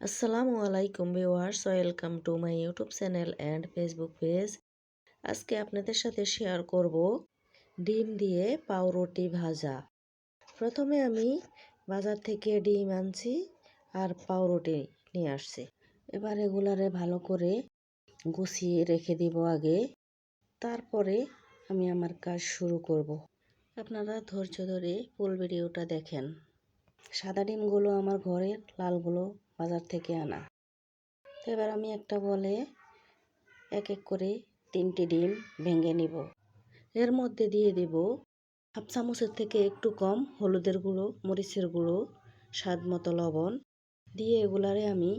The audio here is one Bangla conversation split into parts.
আসসালামু আলাইকুম viewers, welcome to my YouTube channel and Facebook page. আজকে আপনাদের সাথে শেয়ার করব ডিম দিয়ে পাউরুটি ভাজা। প্রথমে আমি বাজার থেকে ডিম আনছি আর পাউরুটি নিয়ে আসছি। এবার এগুলারে ভালো করে গুছিয়ে রেখে দিব আগে। তারপরে আমি আমার কাজ শুরু করব। আপনারা ধৈর্য ধরে ফুল ভিডিওটা দেখেন। সাদা ডিমগুলো আমার ঘরের লালগুলো বাজার থেকে আনা। এবার আমি একটা বলে এক এক করে তিনটি ডিম ভেঙে নিব। এর মধ্যে দিয়ে দেব হাফ চামচের থেকে একটু কম হলুদের গুঁড়ো, মরিচের গুঁড়ো, স্বাদ মতো লবণ দিয়ে এগুলারে আমি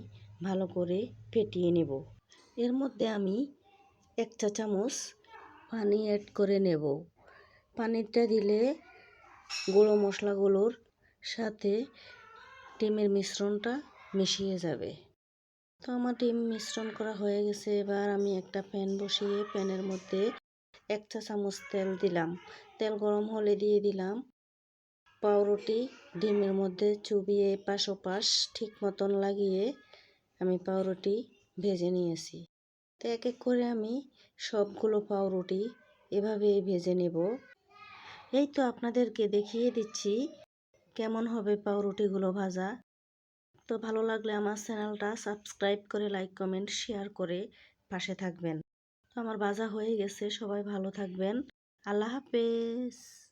ভালো করে ফেটিয়ে নেব। এর মধ্যে আমি এক চা চামচ পানি অ্যাড করে নেব। পানিটা দিলে গুঁড়ো মশলাগুলোর সাথে ডিমের মিশ্রণটা মিশিয়ে যাবে। তো আমার ডিম মিশ্রণ করা হয়ে গেছে। এবার আমি একটা প্যান বসিয়ে প্যানের মধ্যে এক চা চামচ তেল দিলাম। তেল গরম হলে দিয়ে দিলাম পাউরুটি ডিমের মধ্যে চুবিয়ে পাশ ওপাশ ঠিক মতন লাগিয়ে আমি পাউরুটি ভেজে নিয়েছি। তো এক এক করে আমি সবগুলো পাউরুটি এভাবে ভেজে নেব। এই তো আপনাদেরকে দেখিয়ে দিচ্ছি কেমন হবে পাউরুটিগুলো ভাজা? তো ভালো লাগলে আমার চ্যানেলটা সাবস্ক্রাইব করে, লাইক, কমেন্ট, শেয়ার করে পাশে থাকবেন। তো আমার ভাজা হয়ে গেছে, সবাই ভালো থাকবেন। আল্লাহ হাফেজ।